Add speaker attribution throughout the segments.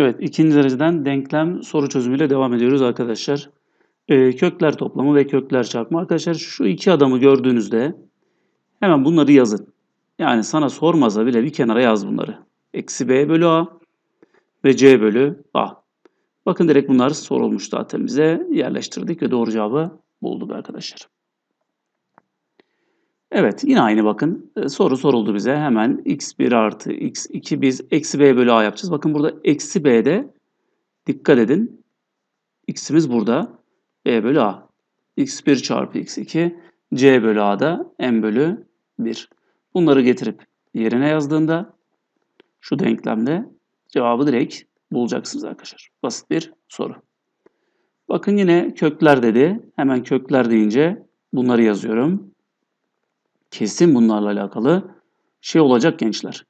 Speaker 1: Evet, ikinci dereceden denklem soru çözümüyle devam ediyoruz arkadaşlar. Ee, kökler toplamı ve kökler çarpımı. Arkadaşlar şu iki adamı gördüğünüzde hemen bunları yazın. Yani sana sormasa bile bir kenara yaz bunları. Eksi b bölü a ve c bölü a. Bakın direkt bunlar sorulmuş zaten bize. Yerleştirdik ve doğru cevabı bulduk arkadaşlar. Evet yine aynı bakın e, soru soruldu bize hemen x1 artı x2 biz eksi b bölü a yapacağız. Bakın burada eksi b'de dikkat edin x'imiz burada b bölü a. x1 çarpı x2 c bölü a'da m bölü 1. Bunları getirip yerine yazdığında şu denklemde cevabı direkt bulacaksınız arkadaşlar. Basit bir soru. Bakın yine kökler dedi. Hemen kökler deyince bunları yazıyorum kesin bunlarla alakalı şey olacak gençler.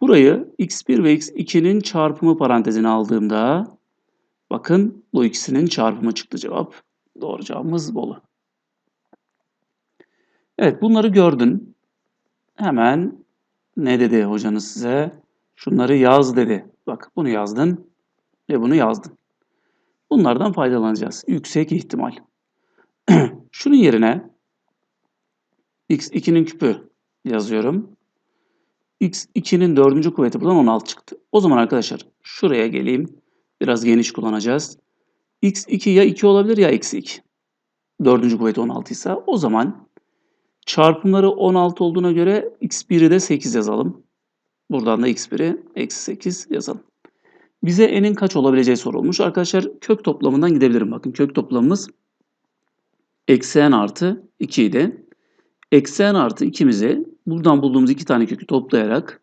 Speaker 1: Burayı x1 ve x2'nin çarpımı parantezine aldığımda bakın bu ikisinin çarpımı çıktı cevap. Doğru cevabımız Bolu. Evet bunları gördün. Hemen ne dedi hocanız size? Şunları yaz dedi. Bak bunu yazdın ve bunu yazdın. Bunlardan faydalanacağız. Yüksek ihtimal. Şunun yerine x2'nin küpü yazıyorum. x2'nin dördüncü kuvveti buradan 16 çıktı. O zaman arkadaşlar şuraya geleyim. Biraz geniş kullanacağız. x2 ya 2 olabilir ya eksi 2. Dördüncü kuvveti 16 ise o zaman çarpımları 16 olduğuna göre x1'i de 8 yazalım. Buradan da x1'i eksi 8 yazalım. Bize n'in kaç olabileceği sorulmuş. Arkadaşlar kök toplamından gidebilirim. Bakın kök toplamımız eksi n artı 2 idi. Eksi n artı 2'mizi buradan bulduğumuz iki tane kökü toplayarak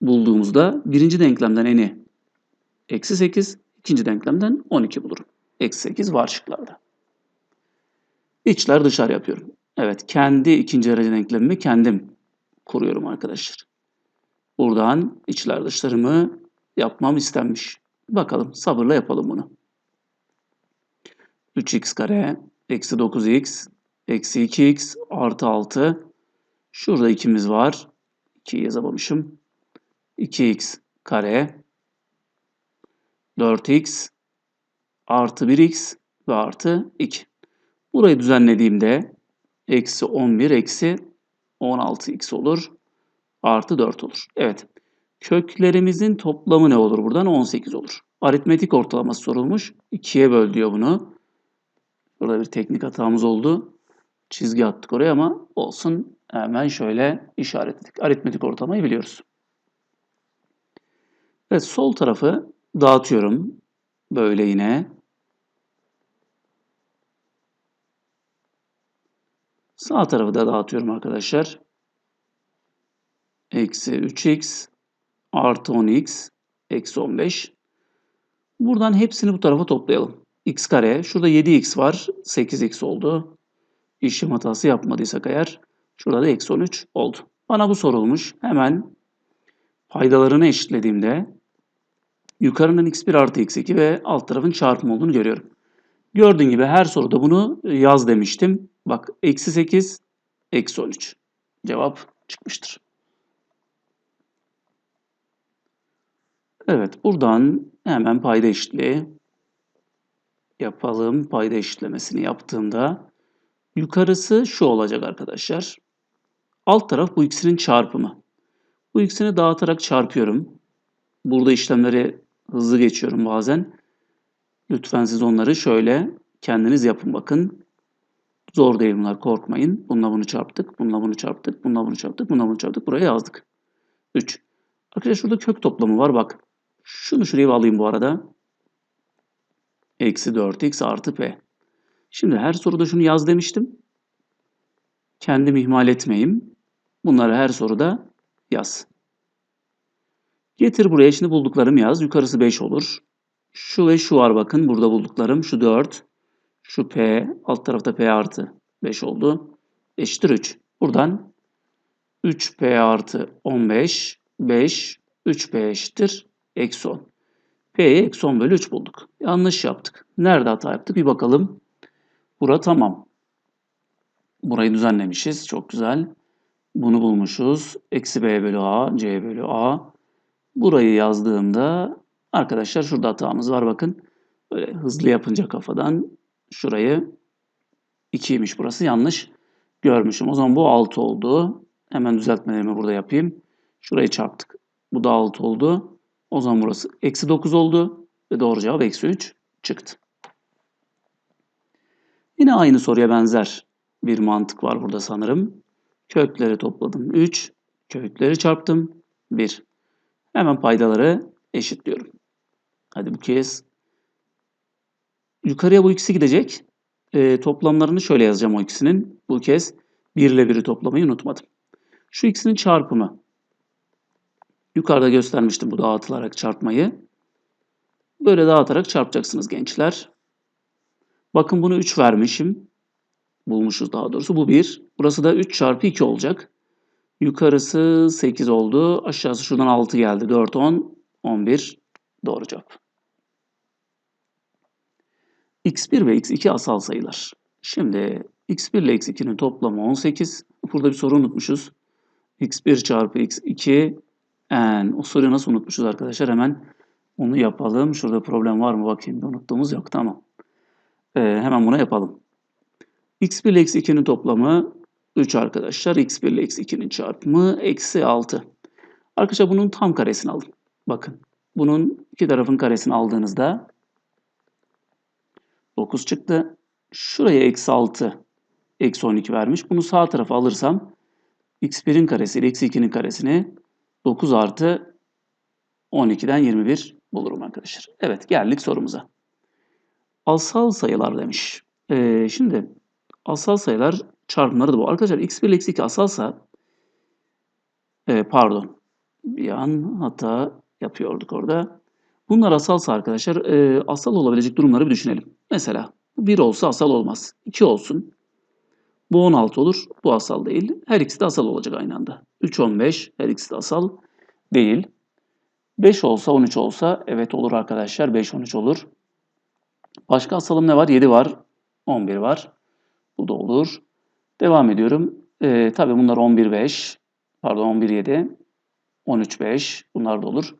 Speaker 1: bulduğumuzda birinci denklemden n'i eksi 8, ikinci denklemden 12 bulurum. Eksi 8 var şıklarda. İçler dışarı yapıyorum. Evet kendi ikinci derece denklemimi kendim kuruyorum arkadaşlar. Buradan içler dışlarımı yapmam istenmiş. Bakalım sabırla yapalım bunu. 3x kare eksi 9x Eksi 2x artı 6. Şurada 2'miz var. 2'yi yazamamışım. 2x kare 4x artı 1x ve artı 2. Burayı düzenlediğimde eksi 11 eksi 16x olur. Artı 4 olur. Evet. Köklerimizin toplamı ne olur buradan? 18 olur. Aritmetik ortalaması sorulmuş. 2'ye böl diyor bunu. Burada bir teknik hatamız oldu çizgi attık oraya ama olsun. Hemen şöyle işaretledik. Aritmetik ortalamayı biliyoruz. Evet sol tarafı dağıtıyorum. Böyle yine. Sağ tarafı da dağıtıyorum arkadaşlar. Eksi 3x artı 10x eksi 15. Buradan hepsini bu tarafa toplayalım. x kare. Şurada 7x var. 8x oldu işlem hatası yapmadıysak eğer şurada da eksi 13 oldu. Bana bu sorulmuş. Hemen paydalarını eşitlediğimde yukarının x1 artı x2 ve alt tarafın çarpımı olduğunu görüyorum. Gördüğün gibi her soruda bunu yaz demiştim. Bak eksi 8, eksi 13. Cevap çıkmıştır. Evet buradan hemen payda eşitliği yapalım. Payda eşitlemesini yaptığımda Yukarısı şu olacak arkadaşlar. Alt taraf bu ikisinin çarpımı. Bu ikisini dağıtarak çarpıyorum. Burada işlemleri hızlı geçiyorum bazen. Lütfen siz onları şöyle kendiniz yapın bakın. Zor değil bunlar korkmayın. Bununla bunu çarptık, bununla bunu çarptık, bununla bunu çarptık, bununla bunu çarptık. Buraya yazdık. 3. Arkadaşlar şurada kök toplamı var bak. Şunu şuraya alayım bu arada. Eksi 4x artı p. Şimdi her soruda şunu yaz demiştim. Kendim ihmal etmeyeyim. Bunları her soruda yaz. Getir buraya şimdi bulduklarım yaz. Yukarısı 5 olur. Şu ve şu var bakın burada bulduklarım. Şu 4. Şu P. Alt tarafta P artı 5 oldu. Eşittir 3. Buradan 3P artı 15. 5. 3P eşittir. Eksi 10. P'yi eksi 10 bölü 3 bulduk. Yanlış yaptık. Nerede hata yaptık bir bakalım. Bura tamam. Burayı düzenlemişiz. Çok güzel. Bunu bulmuşuz. Eksi b bölü a, c bölü a. Burayı yazdığımda arkadaşlar şurada hatamız var bakın. Böyle hızlı yapınca kafadan şurayı 2'ymiş burası yanlış görmüşüm. O zaman bu 6 oldu. Hemen düzeltmelerimi burada yapayım. Şurayı çarptık. Bu da 6 oldu. O zaman burası eksi 9 oldu. Ve doğru cevap eksi 3 çıktı. Yine aynı soruya benzer bir mantık var burada sanırım. Kökleri topladım 3. Kökleri çarptım 1. Hemen paydaları eşitliyorum. Hadi bu kez yukarıya bu ikisi gidecek. E, toplamlarını şöyle yazacağım o ikisinin. Bu kez 1 ile 1'i toplamayı unutmadım. Şu ikisinin çarpımı. Yukarıda göstermiştim bu dağıtılarak çarpmayı. Böyle dağıtarak çarpacaksınız gençler. Bakın bunu 3 vermişim. Bulmuşuz daha doğrusu. Bu 1. Burası da 3 çarpı 2 olacak. Yukarısı 8 oldu. Aşağısı şuradan 6 geldi. 4, 10, 11. Doğru cevap. x1 ve x2 asal sayılar. Şimdi x1 ile x2'nin toplamı 18. Burada bir soru unutmuşuz. x1 çarpı x2 n. O soruyu nasıl unutmuşuz arkadaşlar? Hemen onu yapalım. Şurada problem var mı bakayım. Unuttuğumuz yok. Tamam. Ee, hemen bunu yapalım. x1 ile x2'nin toplamı 3 arkadaşlar. x1 ile x2'nin çarpımı eksi 6. Arkadaşlar bunun tam karesini alın. Bakın. Bunun iki tarafın karesini aldığınızda 9 çıktı. Şuraya eksi 6 eksi 12 vermiş. Bunu sağ tarafa alırsam x1'in karesi ile x2'nin karesini 9 artı 12'den 21 bulurum arkadaşlar. Evet geldik sorumuza. Asal sayılar demiş. Ee, şimdi asal sayılar çarpımları da bu. Arkadaşlar x1 ile x2 asalsa e, pardon bir an hata yapıyorduk orada. Bunlar asalsa arkadaşlar e, asal olabilecek durumları bir düşünelim. Mesela 1 olsa asal olmaz. 2 olsun. Bu 16 olur. Bu asal değil. Her ikisi de asal olacak aynı anda. 3, 15. Her ikisi de asal değil. 5 olsa 13 olsa evet olur arkadaşlar. 5, 13 olur. Başka asalım ne var? 7 var. 11 var. Bu da olur. Devam ediyorum. Ee, tabii bunlar 11, 5. Pardon 11, 7. 13, 5. Bunlar da olur.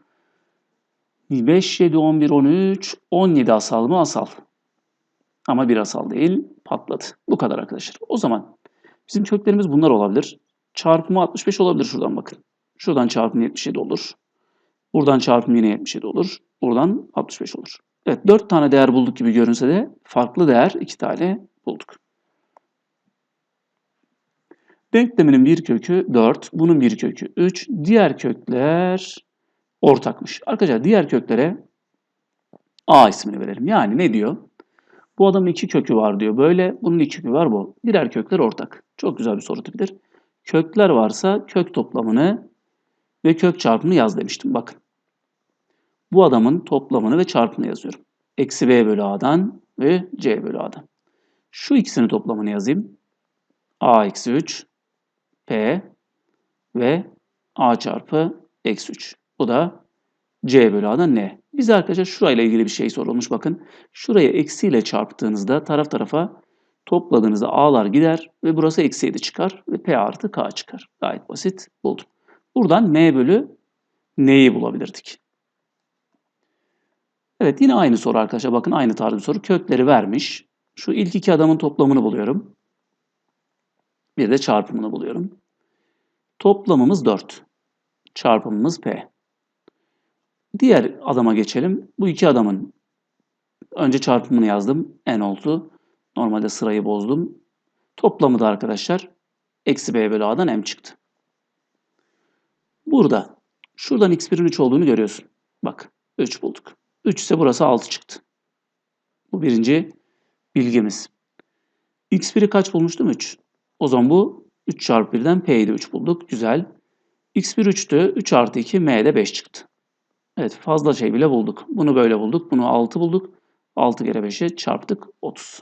Speaker 1: 5, 7, 11, 13. 17 asal mı? Asal. Ama bir asal değil. Patladı. Bu kadar arkadaşlar. O zaman bizim köklerimiz bunlar olabilir. Çarpımı 65 olabilir şuradan bakın. Şuradan çarpım 77 olur. Buradan çarpım yine 77 olur. Buradan 65 olur. Evet 4 tane değer bulduk gibi görünse de farklı değer 2 tane bulduk. Denkleminin bir kökü 4, bunun bir kökü 3. Diğer kökler ortakmış. Arkadaşlar diğer köklere A ismini verelim. Yani ne diyor? Bu adamın iki kökü var diyor. Böyle bunun iki kökü var bu. Birer kökler ortak. Çok güzel bir soru tipidir. Kökler varsa kök toplamını ve kök çarpımını yaz demiştim. Bakın. Bu adamın toplamını ve çarpımını yazıyorum. Eksi b bölü a'dan ve c bölü a'dan. Şu ikisinin toplamını yazayım. a eksi 3 p ve a çarpı eksi 3. Bu da c bölü a'dan n. Bize arkadaşlar şurayla ilgili bir şey sorulmuş. Bakın şuraya eksiyle çarptığınızda taraf tarafa topladığınızda a'lar gider ve burası eksi 7 çıkar ve p artı k çıkar. Gayet basit buldum. Buradan m bölü n'yi bulabilirdik. Evet yine aynı soru arkadaşlar. Bakın aynı tarz bir soru. Kökleri vermiş. Şu ilk iki adamın toplamını buluyorum. Bir de çarpımını buluyorum. Toplamımız 4. Çarpımımız p. Diğer adama geçelim. Bu iki adamın önce çarpımını yazdım. n oldu. Normalde sırayı bozdum. Toplamı da arkadaşlar eksi b bölü a'dan m çıktı. Burada şuradan x1'in 3 olduğunu görüyorsun. Bak 3 bulduk. 3 ise burası 6 çıktı. Bu birinci bilgimiz. x1'i kaç bulmuştum? 3. O zaman bu 3 çarpı 1'den p'yi de 3 bulduk. Güzel. x1 3'tü. 3 artı 2 m'de 5 çıktı. Evet fazla şey bile bulduk. Bunu böyle bulduk. Bunu 6 bulduk. 6 kere 5'e çarptık 30.